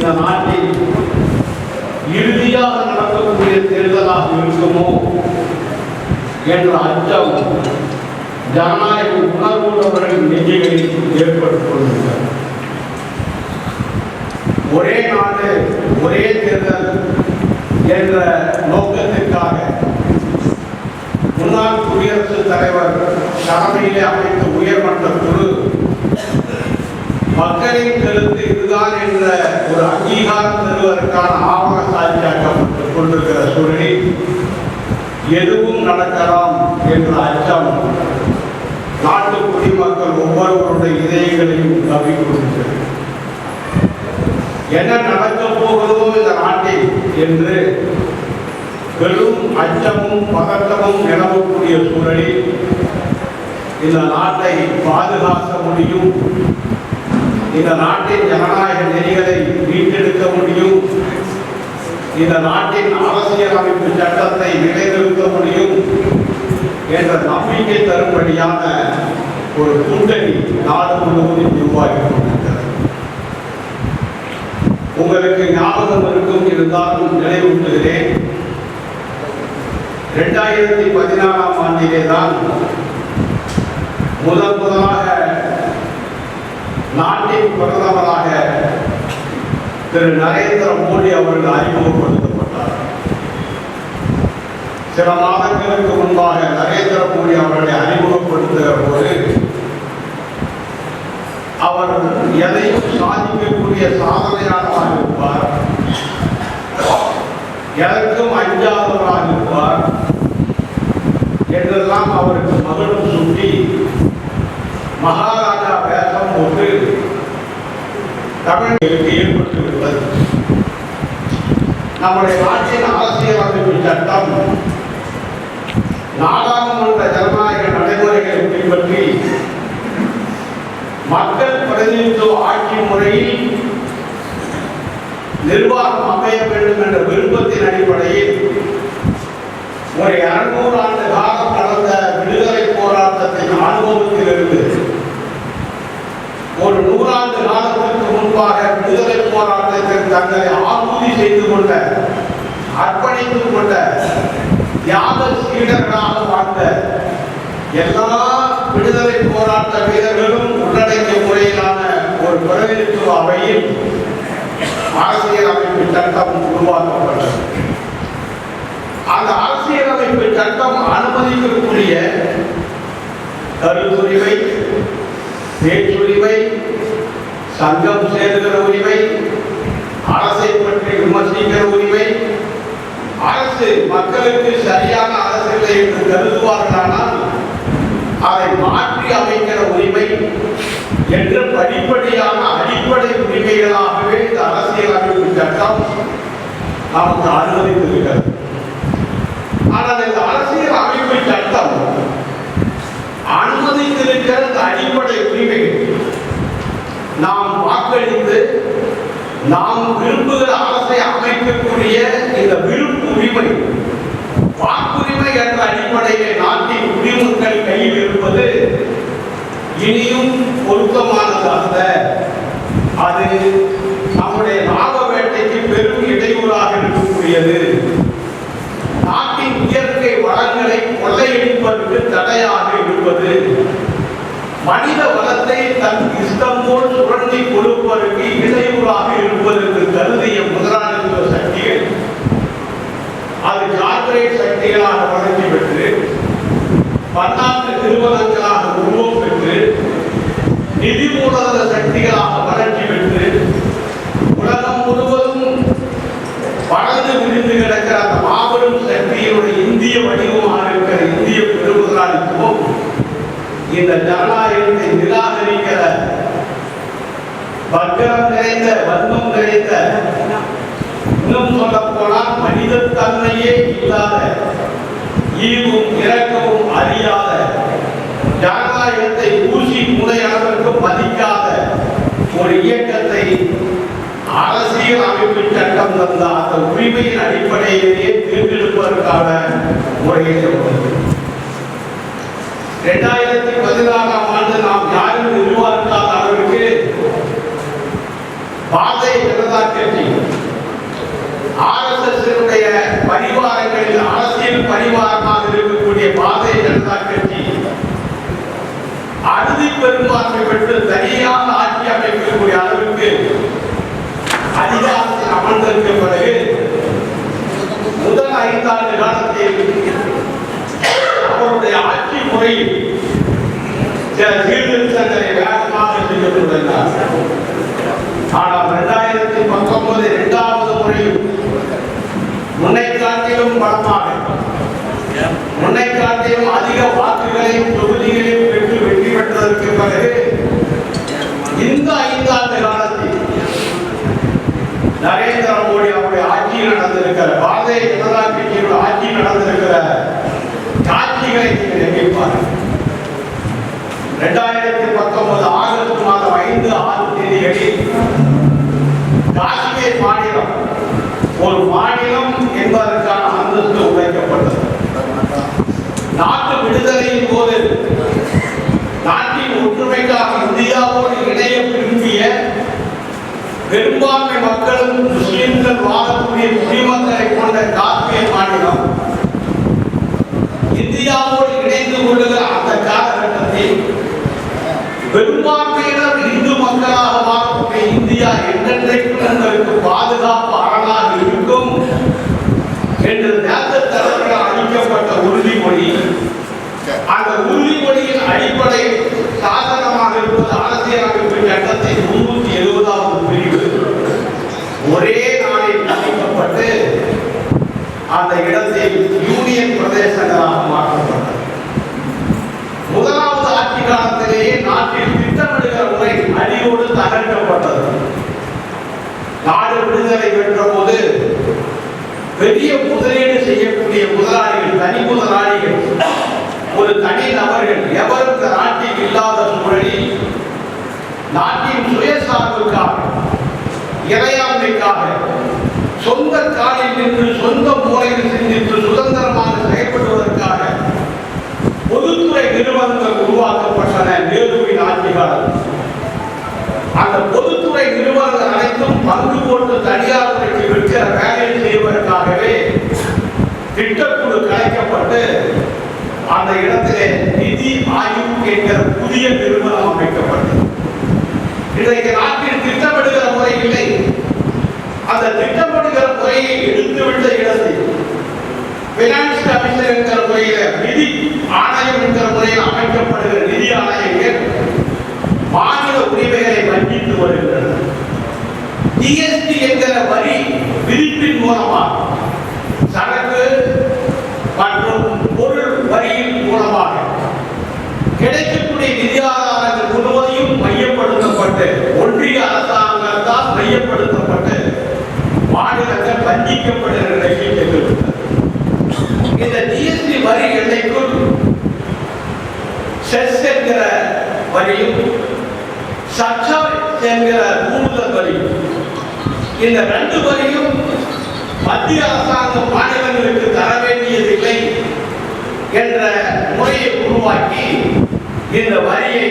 இந்த நாட்டில் இறுதியாக நடக்கக்கூடிய தேர்தலாக இருக்குமோ என்ற அச்சம் ஜனநாயக உணர்வுள்ளவர்கள் நெஞ்சுகளில் ஏற்பட்டுள்ளனர் ஒரே நாடு ஒரே தேர்தல் என்ற நோக்கத்திற்காக முன்னாள் குடியரசுத் தலைவர் தலைமையிலே அமைத்த உயர்மட்ட குழு மக்களின் கருத்து இதுதான் என்ற ஒரு அங்கீகாரம் தருவதற்கான ஆவண சாட்சியாக்கப்பட்டுக் கொண்டிருக்கிற சூழலில் எதுவும் நடக்கலாம் என்ற அச்சம் நாட்டு குடிமக்கள் ஒவ்வொருவருடைய இதயங்களையும் தவிக்கொண்டிருக்கிறது என்ன நடக்கப் போகிறதோ இந்த நாட்டில் என்று பெரும் அச்சமும் பதட்டமும் நிலவக்கூடிய சூழலில் இந்த நாட்டை பாதுகாக்க முடியும் இந்த நாட்டின் ஜனநாயக நெறிகளை மீட்டெடுக்க முடியும். இந்த நாட்டின் அரசியல் அமைப்பு சட்டத்தை நிலைநிறுத்த முடியும் என்ற நம்பிக்கை தரும்படியான ஒரு கூட்டணி நாடு முழுவதும் உருவாக்கி கொண்டிருக்கிறது. உங்களுக்கு ஞாபகம் இருக்கும் இருந்தாலும் நினைவூட்டுகிறேன். இரண்டாயிரத்தி பதினாறாம் ஆண்டிலே தான் முதல் முதலாக பிரதமராக திரு நரேந்திர மோடி அவர்கள் அறிமுகப்படுத்தப்பட்டார். சில மாதங்களுக்கு முன்பாக நரேந்திர மோடி அவர்களை அறிமுகப்படுத்துகிற போது அவர் எதையும் சாதிக்கக்கூடிய சாதனையாளராக இருப்பார்? எதற்கும் அஞ்சாதவராக இருப்பார்? என்றெல்லாம் அவருக்கு மகளும் சுட்டி மகாராஜா வேஷம் போட்டு தமிழர்களுக்கு ஏற்பட்டு நம்முடைய நாட்டின் அரசியலமைப்பு சட்டம் நாடாளுமன்ற ஜனநாயக நடைமுறைகளை பின்பற்றி மக்கள் பிரதிநிதித்துவ ஆட்சி முறையில் நிர்வாகம் அமைய வேண்டும் என்ற விருப்பத்தின் அடிப்படையில் ஒரு இருநூறு ஆண்டு காலம் நடந்த விடுதலை போராட்டத்தின் அனுபவத்திலிருந்து ஒரு நூறாண்டு காலத்திற்கு முன்பாக விடுதலை போராட்டத்தில் தங்களை ஆகுதி செய்து கொண்ட அர்ப்பணித்துக் கொண்ட தியாக சீடர்களாக வாழ்ந்த எல்லா விடுதலை போராட்ட வீரர்களும் உள்ளடங்கிய முறையிலான ஒரு பிரதிநிதித்துவ அவையில் அரசியலமைப்பு சட்டம் உருவாக்கப்பட்டது. அந்த அரசியலமைப்பு சட்டம் அனுமதிக்கக்கூடிய கருத்துரிமை பேச்சுரிமை சங்கம் சேர்கிற உரிமை அரசை பற்றி விமர்சிக்கிற உரிமை அரசு மக்களுக்கு சரியான அரசு இல்லை என்று கருதுவார்களானால் அதை மாற்றி அமைக்கிற உரிமை என்ற படிப்படியான அடிப்படை உரிமைகளாகவே இந்த அரசியலமைப்பு சட்டம் நமக்கு அனுமதித்திருக்கிறது. ஆனால் இந்த அரசியல் அமைப்பு சட்டம் அனுமதித்திருக்கிற அடிப்படை உரிமை நாம் வாக்களித்து நாம் விரும்புகிற அரசை அமைக்கக்கூடிய இந்த விருப்பு உரிமை வாக்குரிமை என்ற அடிப்படையில் நாட்டின் குடிமக்கள் கையில் இருப்பது இனியும் பொருத்தமானது அல்ல. அது நம்முடைய லாப வேட்டைக்கு பெரும் இடையூறாக இருக்கக்கூடியது. நாட்டின் இயற்கை வளங்களை கொள்ளையடிப்பதற்கு தடையாக இருப்பது மனித வளத்தை தன் ஊடக சக்திகளாக வளர்ச்சிவிட்டு உலகம் முழுவதும் வளர்ந்து விரிந்து கிடக்கிற அந்த மாபெரும் சக்தியினுடைய இந்திய வடிவமாக இருக்கிற இந்திய பெருமுதலாளித்துவம் இந்த ஜனநாயகத்தை நிராகரிக்கிற வக்கரம் நிறைந்த வன்மம் நிறைந்த இன்னும் சொல்ல போனால் மனித தன்மையே இல்லாத ஈவும் இறக்கவும் அறியாத ஜனநாயகத்தை ஊசி முனை அளவிற்கு மதிக்காத ஒரு இயக்கத்தை அரசியல் அமைப்பு சட்டம் தந்த அந்த உரிமையின் அடிப்படையிலேயே தேர்ந்தெடுப்பதற்கான முறையை சொல்வது இரண்டாயிரத்தி பதினாறாம் ஆண்டு நாம் யாரும் எதிர்பார்க்காத அளவிற்கு பாரதிய ஜனதா கட்சி ஆர்எஸ்எஸ்னுடைய பரிவாரங்களில் அரசியல் பரிவாரமாக இருக்கக்கூடிய பாரதிய ஜனதா கட்சி அறுதி பெரும்பான்மை பெற்று தனியாக ஆட்சி அமைக்கக்கூடிய அளவுக்கு அதிகாரத்தில் அமர்ந்திருக்க பிறகு முதல் ஐந்தாண்டு காலத்தில் அவருடைய ஆட்சி முறையில் சில சீர்திருத்தங்களை வேகமாக செய்யப்பட்டிருந்தார் ஆனால் இரண்டாயிரத்தி பத்தொன்பது இரண்டாவது முறையில் முன்னை காட்டிலும் பலமாக முன்னை காட்டிலும் அதிக வாக்குகளையும் தொகுதிகளையும் பெற்று வெற்றி பெற்றதற்கு பிறகு இந்த ஐந்தாண்டு காலத்தில் நரேந்திர மோடி அவருடைய ஆட்சியில் நடந்திருக்கிற பாரதிய ஜனதா கட்சியோட ஆட்சி நடந்திருக்கிற காட்சிகளை நீங்கள் எண்ணிப்பார்கள் இரண்டாயிரத்தி பத்தொன்பது ஆகஸ்ட் மாதம் ஐந்து ஆறு தேதிகளில் காஷ்மீர் மாநிலம் ஒரு மாநிலம் என்பதற்கு அந்தஸ்து உழைக்கப்பட்டது நாட்டு விடுதலையின் போது நாட்டின் ஒற்றுமைக்காக இந்தியாவோடு இணைய விரும்பிய பெரும்பான்மை மக்களும் முஸ்லிம்கள் வாழக்கூடிய குடிமக்களை கொண்ட காஷ்மீர் மாநிலம் இந்தியாவோடு இணைந்து கொள்ளுகிற அந்த காலகட்டத்தில் பெரும்பான்மையினர் இந்து மக்களாக வாழக்கூடிய இந்தியா என்றென்றைக்கும் உங்களுக்கு பாதுகாப்பு அரணாக இருக்கும் என்று நேரத்த தலைவர்கள் அளிக்கப்பட்ட உறுதிமொழி அந்த உறுதிமொழியின் அடிப்படையில் சாதனமாக இருப்பது அரசியலமைப்பு சட்டத்தின் முன்னூத்தி எழுபதாவது பிரிவு ஒரே நாளில் அமைக்கப்பட்டு அந்த இடத்தில் யூனியன் பிரதேசங்களாக மாற்றப்பட்டது. முதலாவது ஆட்சி காலத்திலேயே நாட்டில் திட்டமிடுகிற முறை அடியோடு தகர்க்கப்பட்டது. நாடு விடுதலை பெற்ற போது பெரிய முதலீடு செய்யக்கூடிய முதலாளிகள் தனி முதலாளிகள் ஒரு தனி நபர்கள் எவருக்கு நாட்டில் இல்லாத சூழலில் நாட்டின் சுயசார்புக்காக இறையாண்மைக்காக சொந்த காலில் நின்று சொந்த மூலையில் சிந்தித்து சுதந்திரம் பொதுத்துறை நிறுவனங்கள் உருவாக்கப்பட்டன நேருவின் ஆட்சி அந்த பொதுத்துறை நிறுவனங்கள் அனைத்தும் பங்கு போட்டு தனியார் துறைக்கு விற்கிற வேலையை செய்வதற்காகவே திட்டக்குழு கலைக்கப்பட்டு அந்த இடத்திலே நிதி ஆய்வு என்கிற புதிய நிறுவனம் அமைக்கப்பட்டது. இன்றைக்கு நாட்டில் திட்டமிடுகிற முறை இல்லை. அந்த திட்டமிடுகிற முறையை எடுத்துவிட்ட இடத்தில் பினான்ஸ் கமிஷன் என்கிற முறையில நிதி ஆணையம் என்கிற முறையில் அமைக்கப்படுகிற நிதி ஆணையங்கள் மாநில உரிமைகளை வஞ்சித்து வருகிறது ஜிஎஸ்டி என்கிற வரி விதிப்பின் மூலமாக சரக்கு மற்றும் பொருள் வரியின் மூலமாக கிடைக்கக்கூடிய நிதி ஆதாரங்கள் முழுவதையும் மையப்படுத்தப்பட்டு ஒன்றிய அரசாங்கத்தால் மையப்படுத்தப்பட்டு மாநிலங்கள் வஞ்சிக்கப்படுகிற நிலையில் சென்றுவிட்டது வரி எல்லைக்குள் செஸ் என்கிற வரியும் சர்ச்சார் என்கிற கூடுதல் வரி இந்த ரெண்டு வரியும் மத்திய அரசாங்கம் மாநிலங்களுக்கு தர வேண்டியதில்லை என்ற முறையை உருவாக்கி இந்த வரியை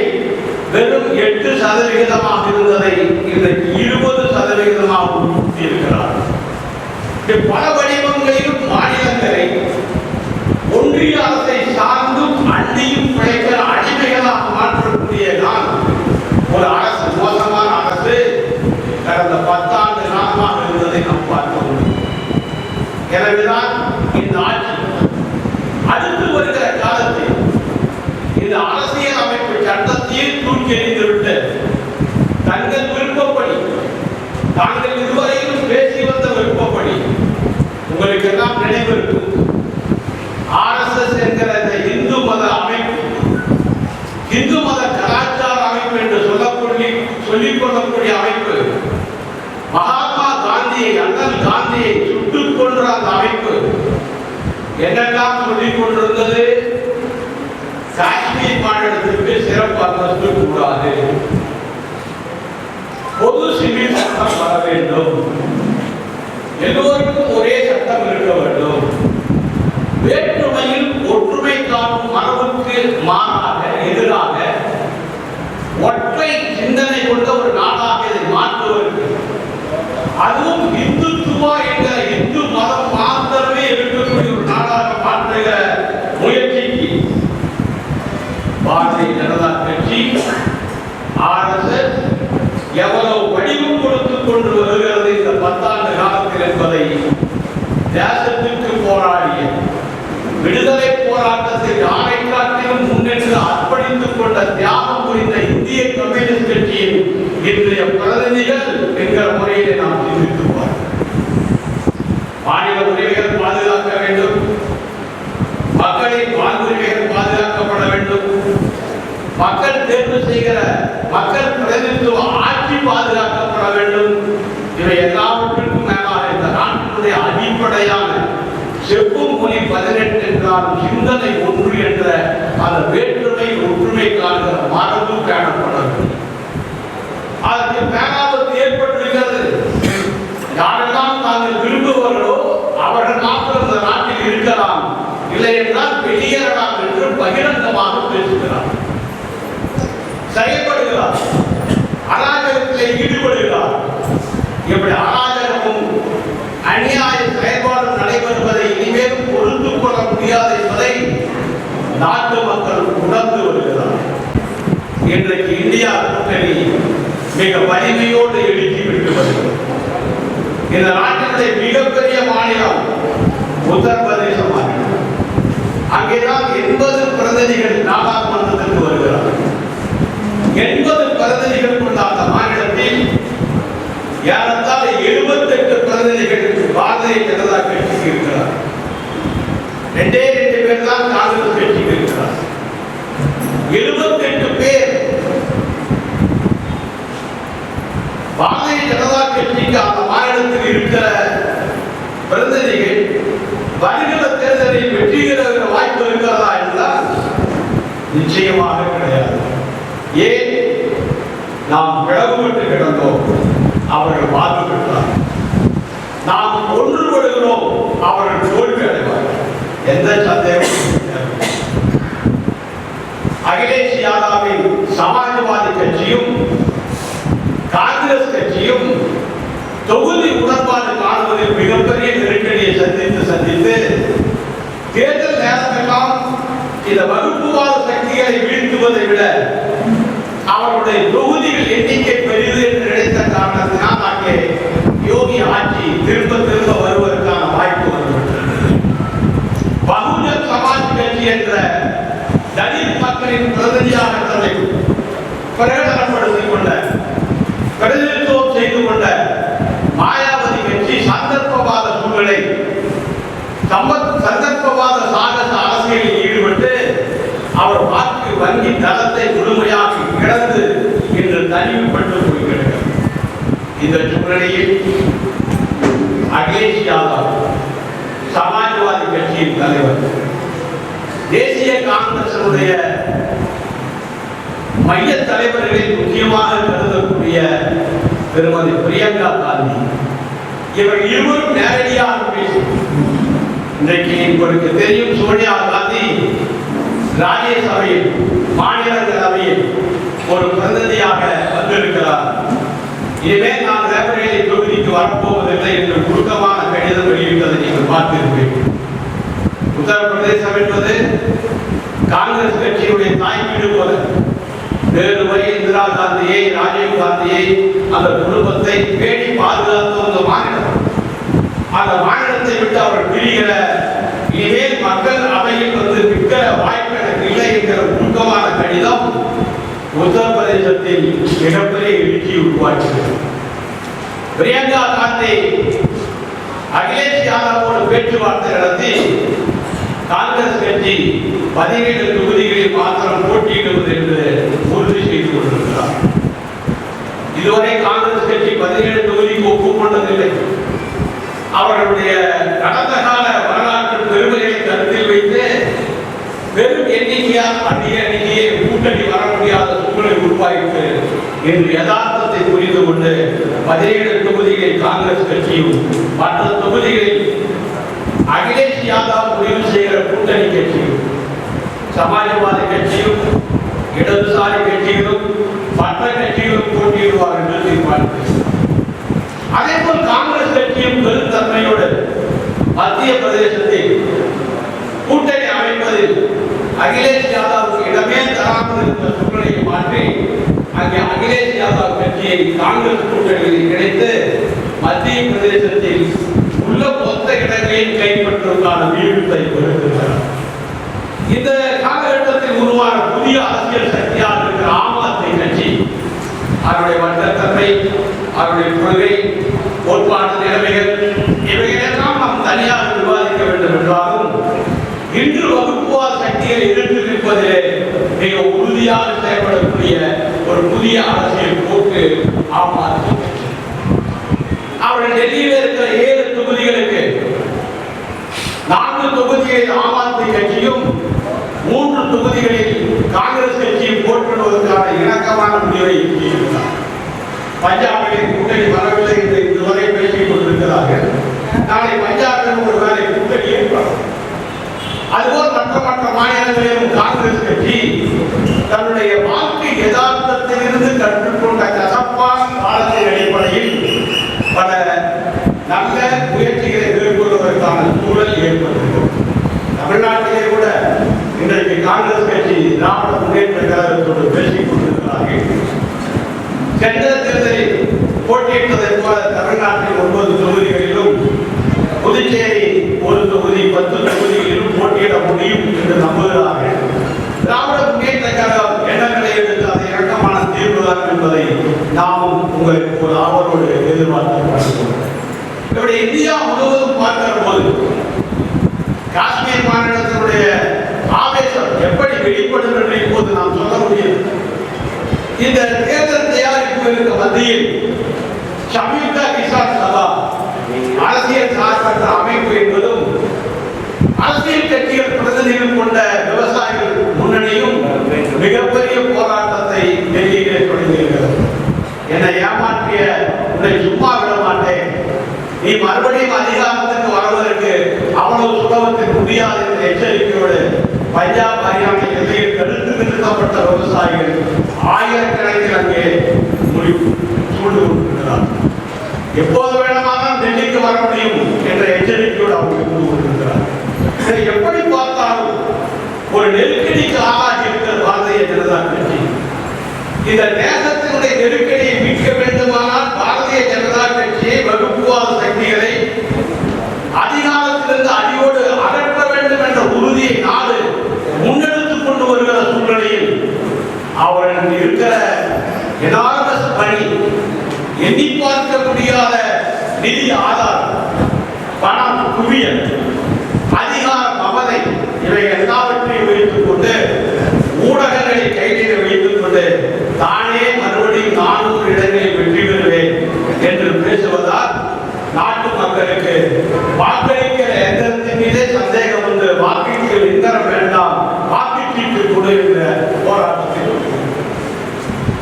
வெறும் எட்டு சதவிகிதமாக இருந்ததை இன்றைக்கு இருபது சதவிகிதமாக இருக்கிறார் பல வடிவங்களிலும் மாநிலங்களை ஒன்றிய அரசை சார்ந்தும் அண்டியும் பிழைக்கிற அடிமைகளாக மாற்றக்கூடிய நான் ஒரு அரசு மோசமான அரசு கடந்த பத்தாண்டு காலமாக இருந்ததை நாம் பார்க்க முடியும் எனவேதான் இந்த ஆட்சி அடுத்து வருகிற காலத்தில் இந்த அரசியல் அமைப்பு சட்டத்தையே தூக்கி எறிந்துவிட்டு தங்கள் விருப்பப்படி தாங்கள் இதுவரையிலும் பேசி வந்த விருப்பப்படி உங்களுக்கு எல்லாம் நினைவிருக்கும் ஆர்எஸ்எஸ் என்கிற இந்த இந்து மத அமைப்பு இந்து மத கலாச்சார அமைப்பு என்று சொல்லக்கூடிய சொல்லிக் கொள்ளக்கூடிய அமைப்பு மகாத்மா காந்தியை அண்ணல் காந்தியை சுட்டுக் கொன்ற அந்த அமைப்பு என்னெல்லாம் என்பது காஷ்மீர் மாநிலத்திற்கு சிறப்பு அந்தஸ்து கூடாது பொது சிவில் சட்டம் வர வேண்டும். எல்லோருக்கும் ஒரே சட்டம் இருக்க வேண்டும். வேற்றுமையில் ஒற்றுமை காணும் மரபுக்கு மாறாக எதிராக ஒற்றை சிந்தனை கொண்ட ஒரு நாடாக இதை மாற்றுவதற்கு அதுவும் இந்துத்துவா என்ற இந்து மதம் மாத்திரமே இருக்கக்கூடிய ஒரு நாடாக மாற்றுகிற முயற்சிக்கு பாரதிய ஜனதா கட்சி ஆர்எஸ்எஸ் எவ்வளவு வடிவம் கொடுத்துக் கொண்டு வருகிறது இந்த பத்தாண்டு காலத்தில் என்பதை தேசத்திற்கு போராடிய விடுதலை போராட்டத்தில் யாரை காட்டிலும் முன்னென்று அர்ப்பணித்துக் கொண்ட தியாகம் புரிந்த இந்திய கம்யூனிஸ்ட் கட்சியின் இன்றைய பிரதிநிதிகள் என்கிற முறையிலே நாம் சிந்தித்து பார்க்கிறோம். மாநில உரிமைகள் பாதுகாக்க வேண்டும் மக்களின் வாழ்வுரிமைகள் பாதுகாக்கப்பட வேண்டும் மக்கள் தேர்வு செய்கிற மக்கள் பிரதிநிதித்துவ ஆட்சி பாதுகாக்கப்பட வேண்டும் இவை எல்லாவற்றிற்கும் மேலாக இந்த நாட்டினுடைய அடிப்படையான செப்பும் மொழி பதினெட்டு என்றால் சிந்தனை ஒன்று என்ற அந்த வேற்றுமை ஒற்றுமை காண்கிற மரபு பேணப்பட வேண்டும் அதற்கு பேராபத்து ஏற்பட்டிருக்கிறது. யாரெல்லாம் தாங்கள் விரும்புவார்களோ அவர்கள் மாத்திரம் இந்த நாட்டில் இருக்கலாம். இல்லை என்றால் வெளியேறலாம் என்று பகிரங்கமாக பேசுகிறார். செயல்படுகிறார். அராஜகத்தில் ஈடுபடுகிறார். அநியாய செயல்பாடும் நடைபெறுவதை இனிமேலும் பொறுத்துக் கொள்ள முடியாது என்பதை நாட்டு மக்கள் உணர்ந்து வருகிறார் இன்றைக்கு இந்தியா கூட்டணி மிக வலிமையோடு எழுச்சி விட்டு வருகிறது. இந்த நாட்டினுடைய மிகப்பெரிய மாநிலம் உத்தரப்பிரதேச மாநிலம். அங்கேதான் எண்பது பிரதிநிதிகள் நாடாளுமன்றத்திற்கு வருகிறார்கள். எண்பது பிரதிநிதிகள் கொண்ட அந்த மாநிலத்தில் ஏறத்தாழ எழுபத்தெட்டு பிரதிநிதிகள் பாரதிய ஜனதா கட்சிக்கு இருக்கிறார் ரெண்டே ரெண்டு பேர் தான் காங்கிரஸ் கட்சிக்கு இருக்கிறார் எழுபத்தெட்டு பேர் பாரதிய ஜனதா கட்சிக்கு அந்த மாநிலத்தில் இருக்கிற பிரதிநிதிகள் வருகிற தேர்தலில் வெற்றி வாய்ப்பு இருக்கிறதா என்றால் நிச்சயமாக கிடையாது. ஏன்? நாம் பிளவுபட்டு கிடந்தோம். அவர்கள் பார்த்து விட்டார்கள் நாம் ஒன்றுபடுகிறோம் அவர்கள் தோல்வி அடைவார்கள் எந்த சந்தேகமும் இல்லை. அகிலேஷ் சமாஜ்வாதி கட்சியும் காங்கிரஸ் கட்சியும் தொகுதி உடன்பாடு காணுவதில் மிகப்பெரிய நெருக்கடியை சந்தித்து சந்தித்து தேர்தல் நேரத்தெல்லாம் இந்த வகுப்புவாத சக்திகளை வீழ்த்துவதை விட அவருடைய தொகுதிகள் எண்ணிக்கை பெரிது என்று நினைத்த காரணத்தினால் அங்கே யோகி ஆட்சி திரும்ப திரும்ப வருவதற்கான வாய்ப்பு வந்துவிட்டது. பகுஜன் சமாஜ் கட்சி என்ற தலித் மக்களின் பிரதிநிதியாக தன்னை பிரகடனப்படுத்திக் கொண்ட பிரதிநிதித்துவம் செய்து கொண்ட மாயாவதி கட்சி சந்தர்ப்பவாத சூழலை சம்பத் சந்தர்ப்பவாத சாகச அரசியலில் ஈடுபட்டு அவர் வாக்கு வங்கி தளத்தை முழுமையாக இழந்து இன்று தனிமைப்பட்டு போய்கிறது இந்த சூழ்நிலையில் அகிலேஷ் யாதவ் சமாஜ்வாதி கட்சியின் தலைவர். தேசிய அரசனுடைய மைய தலைவர்களில் முக்கியமாக கருதக்கூடிய திருமதி பிரியங்கா காந்தி. இவர் இருவரும் நேரடியாக இன்றைக்கு உங்களுக்கு தெரியும் சோனியா காந்தி ராஜ்யசபையில் மாநிலங்களவையில் ஒரு பிரதிநிதியாக வந்திருக்கிறார். இனிமேல் நான் ரேபரேலி தொகுதிக்கு வரப்போவதில்லை என்று குறுக்கமான கடிதம் வெளியிட்டதை நீங்கள் பார்த்திருப்பீர்கள். உத்தரப்பிரதேசம் என்பது காங்கிரஸ் கட்சியுடைய தாய் வீடு போல நேருவை இந்திரா காந்தியை ராஜீவ் காந்தியை அந்த குடும்பத்தை பேணி பாதுகாத்து வந்த மாநிலம். அந்த மாநிலத்தை விட்டு அவர் பிரிகிற இனிமேல் மக்கள் அவையில் வந்து நிற்கிற வாய்ப்பு எனக்கு இல்லை என்கிற உருக்கமான கடிதம் உத்தரப்பிரதேசத்தில் மிகப்பெரிய எழுச்சி உருவாக்கியது. பிரியங்கா காந்தி அகிலேஷ் யாதவோடு பேச்சுவார்த்தை நடத்தி காங்கிரஸ் கட்சி பதினேழு தொகுதிகளில் மாத்திரம் போட்டியிடுவது என்று உறுதி செய்து கொண்டிருக்கிறார். இதுவரை காங்கிரஸ் கட்சி பதினேழு தொகுதிக்கு ஒப்புக்கொண்டதில்லை. அவர்களுடைய கடந்த கால வரலாற்று பெருமைகளை கருத்தில் வைத்து பெரும் எண்ணிக்கையால் அதிக எண்ணிக்கையை கூட்டணி வர முடியாத சூழ்நிலை உருவாகிட்டு என்று யதார்த்தத்தை புரிந்து கொண்டு பதினேழு தொகுதிகளில் காங்கிரஸ் கட்சியும் மற்ற தொகுதிகளில் அகிலேஷ் யாதவ் முடிவு செய்ய கூட்டணி கட்சியும் சமாஜ்வாத கட்சியும் இடதுசாரி கட்சிகளும் மற்ற கட்சிகளும் போட்டியிடுவார் என்று தீர்மானித்தது அதே போல் காங்கிரஸ் கட்சியும் பெருந்தன்மையோடு மத்திய பிரதேசத்தில் கூட்டணி அமைப்பதில் அகிலேஷ் யாதவுக்கு இடமே தராமல் இருந்த சூழ்நிலையை மாற்றி அங்கே அகிலேஷ் யாதவ் கட்சியை காங்கிரஸ் கூட்டணியில் இணைத்து மத்திய பிரதேசத்தில் உள்ள மொத்த இடங்களையும் கைப்பற்றுவதற்கான வீழ்த்தை கொடுக்கிறார் இந்த காலகட்டத்தில் உருவான புதிய அரசியல் சக்தியாக இருக்கிற ஆம் ஆத்மி கட்சி அவருடைய வட்டத்தன்மை அவருடைய கொள்கை கோட்பாடு நிலைமைகள் இவைகளெல்லாம் நாம் தனியாக விவாதிக்க வேண்டும் என்றாலும் இன்று வகுப்புவாத சக்திகள் எதிர்த்து நிற்பதிலே மிக உறுதியாக செயல்படக்கூடிய ஒரு புதிய அரசியல் போக்கு ஆம் ஆத்மி கட்சி அவருடைய டெல்லியில் இருக்கிற ஏழு தொகுதிகளுக்கு நான்கு ஆம் ஆத்மி கட்சியும் மூன்று தொகுதிகளில் காங்கிரஸ் கட்சியும் போட்டியிடுவதற்கான இணக்கமான முடிவை எட்டியிருக்கிறார். பஞ்சாபிலே கூட்டணி வரவில்லை என்று இதுவரை பேசிக் கொண்டிருக்கிறார்கள். நாளை பஞ்சாபிலும் ஒரு வேலை கூட்டணி ஏற்படும். அதுபோல் மற்ற மற்ற மாநிலங்களிலும் காங்கிரஸ் கட்சி தன்னுடைய வாழ்க்கை யதார்த்தத்திலிருந்து கற்றுக்கொண்ட கசப்பான காலத்தின் அடிப்படையில் பல நல்ல முயற்சிகளை மேற்கொள்வதற்கான சூழல் ஏற்பட்டிருக்கும் தமிழ்நாட்டிலே கூட இன்றைக்கு காங்கிரஸ் கட்சி திராவிட முன்னேற்ற கழகத்தோடு பேசிக் கொண்டிருக்கிறார்கள் சென்ற தேர்தலில் போட்டியிட்டதைப் போல தமிழ்நாட்டில் ஒன்பது தொகுதிகளிலும் புதுச்சேரி ஒரு தொகுதி பத்து தொகுதிகளிலும் போட்டியிட முடியும் என்று நம்புகிறார்கள் திராவிட முன்னேற்ற கழகம் எண்ணங்களை எடுத்து அதை இறக்கமான தீர்வுதான் என்பதை நாமும் உங்களுக்கு ஒரு ஆவலோடு எதிர்பார்த்து இப்படி இந்தியா முழுவதும் பார்க்கிற போது காஷ்மீர் மாநிலத்தினுடைய ஆவேசம் எப்படி வெளிப்படும் என்று இப்போது நாம் சொல்ல முடியும். இந்த தேர்தல் தயாரிப்புகளுக்கு மத்தியில் சமீபா கிசான் சபா அரசியல் சார்பற்ற அமைப்பு என்பதும் அரசியல் கட்சிகள் பிரதிநிதிகள் கொண்ட விவசாயிகள் முன்னணியும் மிகப்பெரிய போராட்டத்தை டெல்லியிலே தொடங்கியிருக்கிறது. என்னை ஏமாற்றிய உன்னை சும்மா விட மாட்டேன். நீ மறுபடியும் அதிகாரத்துக்கு வருவதற்கு அவ்வளவு சுலபத்தில் முடியாது என்ற எச்சரிக்கையோடு பஞ்சாப் ஹரியானா எல்லையில் தடுத்து நிறுத்தப்பட்ட விவசாயிகள் ஆயிரக்கணக்கில் அங்கே முடிவு சூழ்ந்து கொண்டிருக்கிறார் எப்போது வேணுமானால் டெல்லிக்கு வர முடியும் என்ற எச்சரிக்கையோடு அவர்கள் இருந்து கொண்டிருக்கிறார் இதை எப்படி பார்த்தாலும் ஒரு நெருக்கடிக்கு ஆளாகி இருக்கிற பாரதிய ஜனதா கட்சி. இந்த தேசத்தினுடைய நெருக்கடியை மீட்க வேண்டுமானால் பாரதிய ஜனதா கட்சியை வகுப்புவாத சக்திகளை அதிகாரத்திலிருந்து அடியோடு அகற்ற வேண்டும் என்ற உறுதியை நாடு முன்னெடுத்துக் கொண்டு வருகிற சூழ்நிலையில் அவர்கள் இருக்கிற எனார்மஸ் பணி எண்ணி பார்க்க முடியாத நிதி ஆதாரம் பணம் குவியல் அதிகார மமதை இவை எல்லாவற்றையும் வைத்துக் கொண்டு ஊடகங்களை கையில் வைத்துக் கொண்டு தானே மறுபடியும் நானூறு இடங்களில் வெற்றி பெறுவேன் என்று பேசுவதால் நாட்டு மக்களுக்கு வாக்களிக்கிற எந்திரத்தின் மீதே சந்தேகம் வந்து வாக்குக்கு எந்திரம் வேண்டாம் வாக்குச்சீட்டு கொடு என்ற போராட்டத்தில்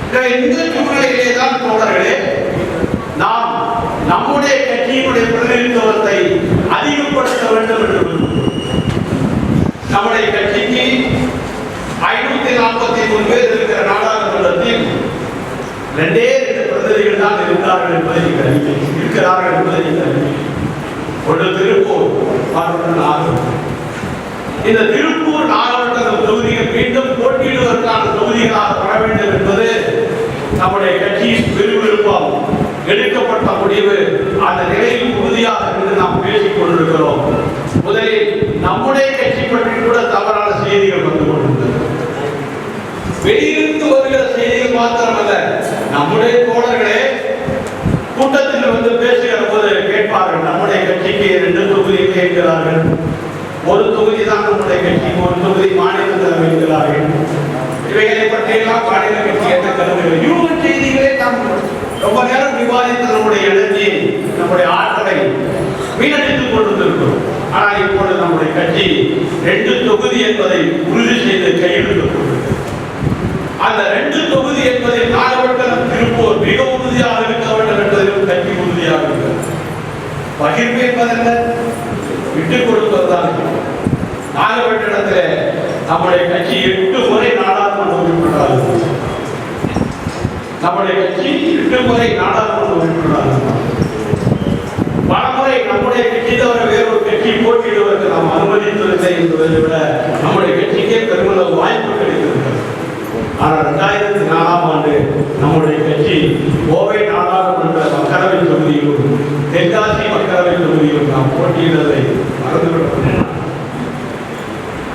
இந்த இந்த சூழ்நிலையிலே தான் தோழர்களே நாம் நம்முடைய கட்சியினுடைய பிரதிநிதித்துவத்தை அதிகப்படுத்த வேண்டும் என்று விரும்புகிறோம். நம்முடைய கட்சிக்கு ஐநூத்தி நாற்பத்தி மூணு பேர் இருக்கிற நாடாளுமன்றத்தில் ரெண்டே ரெண்டு பிரதிநிதிகள் தான் இருக்கிறார்கள் என்பதை நீங்கள் அறிவீர்கள். இருக்கிறார்கள் என்பதை நீங்கள் அறிவீர்கள். ஒன்று திருப்பூர் மற்றொன்று நாகப்பட்டினம் இந்த திருப்பூர் நாகப்பட்டினம் தொகுதியை மீண்டும் போட்டியிடுவதற்கான தொகுதிகளாக வர வேண்டும் என்பது நம்முடைய கட்சியின் பெருவிருப்பம். எடுக்கப்பட்ட முடிவு அந்த நிலையில் உறுதியாக இருந்து நாம் பேசிக் கொண்டிருக்கிறோம். முதலில் நம்முடைய கட்சி பற்றி கூட தவறான செய்திகள் வந்து கொண்டிருந்தது வெளியிருந்து வருகிற செய்திகள் மாத்திரமல்ல நம்முடைய தோழர்களே கூட்டத்தில் வந்து பேசுகிற போது கேட்பார்கள் நம்முடைய கட்சிக்கு இரண்டு கேட்கிறார்கள். ஒரு தொகுதி தான் நம்முடைய கட்சிக்கு ஒரு தொகுதி மாநிலத்தில் இருக்கிறார்கள் இவைகளை பற்றியெல்லாம் மாநில கட்சி என்ன கருதுகிறது யூக செய்திகளே நாம் ரொம்ப நேரம் விவாதித்த நம்முடைய எனர்ஜியை நம்முடைய ஆற்றலை வீணடித்துக் கொண்டிருந்திருக்கிறோம். ஆனால் இப்பொழுது நம்முடைய கட்சி ரெண்டு தொகுதி என்பதை உறுதி செய்து கையெழுத்து அந்த ரெண்டு தொகுதி என்பதை நாகப்பட்டினம் திருப்பூர் மிக உறுதியாக இருக்க வேண்டும் என்பதிலும் கட்சி உறுதியாக இருக்கிறது. பகிர்வு என்பதல்ல விட்டுக் கொடுப்பதுதான் நாகப்பட்டினத்தில் நம்முடைய கட்சி எட்டு முறை நாடாளுமன்ற உறுப்பினராக நம்முடைய கட்சி எட்டு முறை நாடாளுமன்ற உறுப்பினராக பலமுறை நம்முடைய கட்சி தவிர வேறொரு கட்சி கட்சி போட்டியிடுவதற்கு நாம் அனுமதித்ததில்லை என்பதை விட நம்முடைய கட்சிக்கே பெருமளவு வாய்ப்பு கிடைத்திருக்கிறது. ஆனால் ரெண்டாயிரத்தி நாலாம் ஆண்டு நம்முடைய கட்சி கோவை தென்காசி மக்களவை தொகுதியில் நாம் போட்டியிடுவதை மறந்துவிட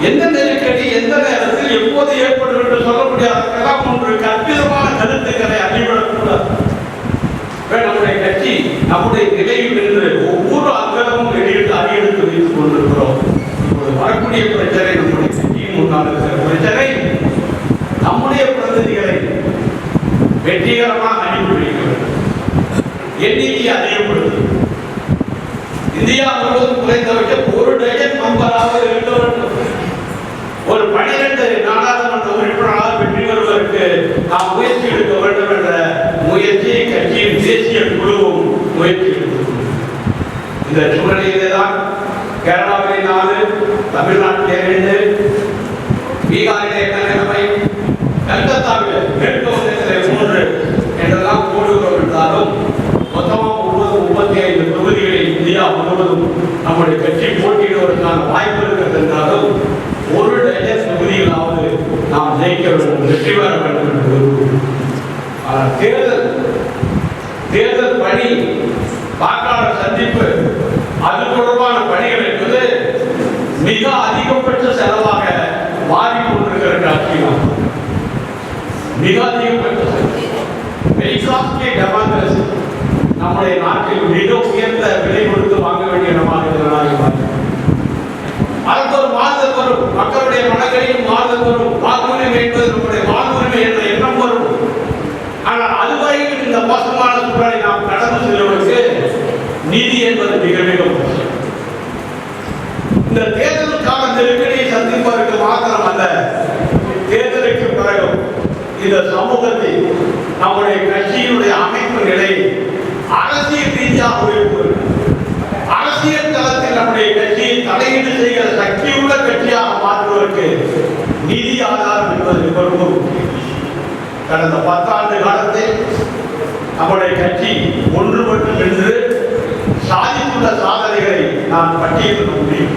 எந்த நெருக்கடி எந்த நேரத்தில் எப்போது ஏற்படும் என்று சொல்ல முடியாத. ஒன்று கற்பிதமான கருத்துக்களை அள்ளிவிடக்கூடாது நம்முடைய கட்சி நம்முடைய நிலையில் நின்று ஒவ்வொரு அங்கலமும் வெளியிட்டு அறியெடுத்து வைத்துக் கொண்டிருக்கிறோம். இப்போது வரக்கூடிய பிரச்சனை நம்முடைய கட்சியின் முன்னால் இருக்கிற பிரச்சனை நம்முடைய பிரதிநிதிகளை வெற்றிகரமாக அனுப்பி எண்ணிக்கை எண்ணிக்கையை அதிகப்படுத்தும் இந்தியா முழுவதும் குறைந்தபட்சம் ஒரு டஜன் மெம்பராக இருக்க வேண்டும். ஒரு பனிரெண்டு நாடாளுமன்ற உறுப்பினராக வெற்றி பெறுவதற்கு நாம் முயற்சி எடுக்க வேண்டும் என்ற முயற்சி கட்சியின் தேசிய குழுவும் முயற்சி எடுத்தது இந்த சூழ்நிலையிலே தான் கேரளாவிலே நாலு தமிழ்நாட்டிலே ரெண்டு பீகாரிலே என்ன நிலைமை கல்கத்தாவில் மேற்கு வங்கத்திலே மூன்று என்றெல்லாம் கூடுகிறோம் என்றாலும் மொத்தமாக முப்பது முப்பத்தி ஐந்து முழுவதும் நம்முடைய கட்சி போட்டியிடுவதற்கான வாய்ப்பு இருக்கிறது ஒரு டஜன் தொகுதியிலாவது நாம் ஜெயிக்க வேண்டும் வெற்றி பெற வேண்டும் என்று விரும்புகிறோம். தேர்தல் தேர்தல் பணி வாக்காளர் சந்திப்பு அது தொடர்பாக பணிகள் என்பது மிக அதிகபட்ச செலவாக மாறிக்கொண்டிருக்கிற காட்சியாகும் மிக அதிகபட்ச வெரி காஸ்ட்லி டெமோக்ரஸி நம்முடைய நாட்டில் மிக உயர்ந்த விலை கொடுத்து வாங்க வேண்டிய இடமாக ஜனநாயகம் அதற்கு ஒரு மாறுதல் வரும் மக்களுடைய மனங்களில் மாறுதல் வரும் வாக்குரிமை என்பது நம்முடைய வாழ்வுரிமை என்ற எண்ணம் வரும் ஆனால் அதுவரையில் இந்த மோசமான சூழலை நாம் கடந்து செல்வதற்கு நிதி என்பது மிக மிக முக்கியம் இந்த தேர்தலுக்கான நெருக்கடியை சந்திப்பதற்கு மாத்திரம் அல்ல தேர்தலுக்கு பிறகு இந்த சமூகத்தை நம்முடைய கட்சியினுடைய அமைப்பு நிலை அரசியல் ரீதியாக உயர்வு அரசியல் தளத்தில் நம்முடைய கட்சியை தலையீடு செய்கிற சக்தியுள்ள கட்சியாக நிதி ஆதாரம் என்பது மிக ரொம்ப கடந்த பத்தாண்டு காலத்தில் நம்முடைய கட்சி ஒன்றுபட்டு நின்று சாதித்துள்ள சாதனைகளை நாம் பட்டியலிட முடியும்.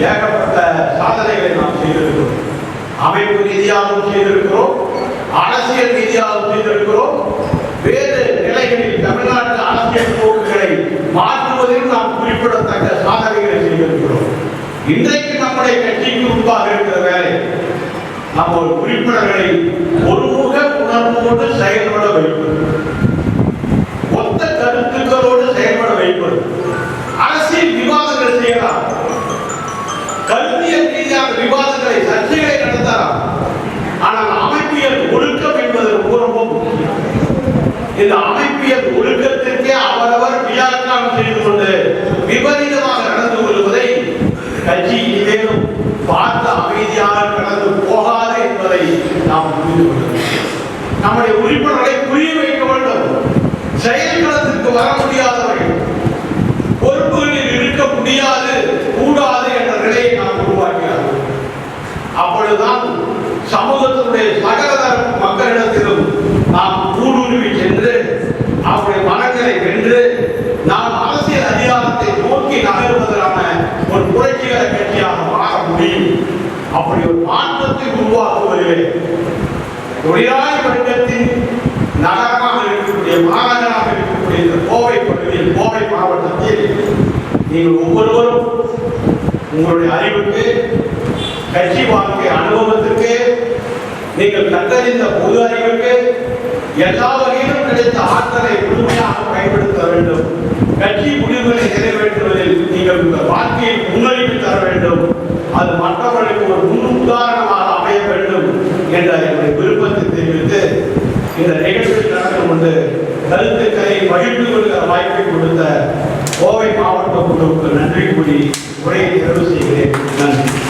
ஏகப்பட்ட சாதனைகளை நாம் செய்திருக்கிறோம். அமைப்பு ரீதியாகவும் செய்திருக்கிறோம். அரசியல் ரீதியாகவும் செய்திருக்கிறோம். வேறு நிலைகளில் தமிழ்நாட்டு அரசியல் போக்குகளை மாற்றுவதில் நாம் குறிப்பிடத்தக்க சாதனைகளை செய்திருக்கிறோம். இன்றைக்கு நம்முடைய கட்சிக்கு முன்பாக இருக்கிற வேலை நம்ம ஒரு உறுப்பினர்களை ஒருமுக உணர்வோடு செயல்பட வைப்பது. ஒத்த கருத்துக்களோடு செயல்பட வைப்பது அரசியல் விவாதங்கள் செய்யலாம் கருத்தியல் ரீதியான விவாதங்களை சர்ச்சைகளை நடத்தலாம் ஆனால் அமைப்பியல் ஒழுக்கம் என்பது ரொம்ப ரொம்ப முக்கியம் இந்த அமைப்பியல் ஒழுக்கத்திற்கே அவரவர் வியாக்கியானம் செய்து கொண்டு விபரீதமாக நடந்து கொள்வதை கட்சி இனிமேலும் பார்த்து அமைதியாக கடந்து போகாது என்பதை நாம் புரிந்து கொள்ள வேண்டும். நம்முடைய உறுப்பினர்களை புரிய வைக்க வேண்டும் செயல்களத்திற்கு வர முடியாதவர்கள் பொறுப்புகளில் இருக்க முடியாது கூடாது என்ற நிலையை நாம் உருவாக்கினார் அப்பொழுதுதான் சமூகத்தினுடைய சகல தரப்பு மக்களிடத்திலும் நாம் ஊடுருவி சென்று அவருடைய மனங்களை வென்று நாம் அரசியல் அதிகாரத்தை நோக்கி நகர்வதற்கான ஒரு புரட்சிகர கட்சியாக மாற முடியும் அப்படி ஒரு மாற்றத்தை உருவாக்குவதிலே தொழிலாளி வர்க்கத்தின் நகரமாக இருக்கக்கூடிய மாநகராக இருக்கக்கூடிய இந்த கோவை பகுதியில் கோவை மாவட்டத்தில் நீங்கள் ஒவ்வொருவரும் உங்களுடைய அறிவுக்கு கட்சி வாழ்க்கை அனுபவத்திற்கு நீங்கள் கற்றறிந்த பொது அறிவுக்கு எல்லா வகையிலும் கிடைத்த ஆற்றலை முழுமையாக பயன்படுத்த வேண்டும். கட்சி முடிவுகளை நிறைவேற்றுவதில் நீங்கள் உங்கள் வாழ்க்கையை முன்னறிவு தர வேண்டும். அது மற்றவர்களுக்கு ஒரு முன் உதாரணமாக என்ற என்னுடைய விருப்பத்தை தெரிவித்து இந்த நிகழ்ச்சியில் நடந்து கொண்டு கருத்துக்களை பகிர்ந்து கொள்கிற வாய்ப்பை கொடுத்த கோவை மாவட்ட குழுவுக்கு நன்றி கூறி உரையை தேர்வு செய்கிறேன். நன்றி.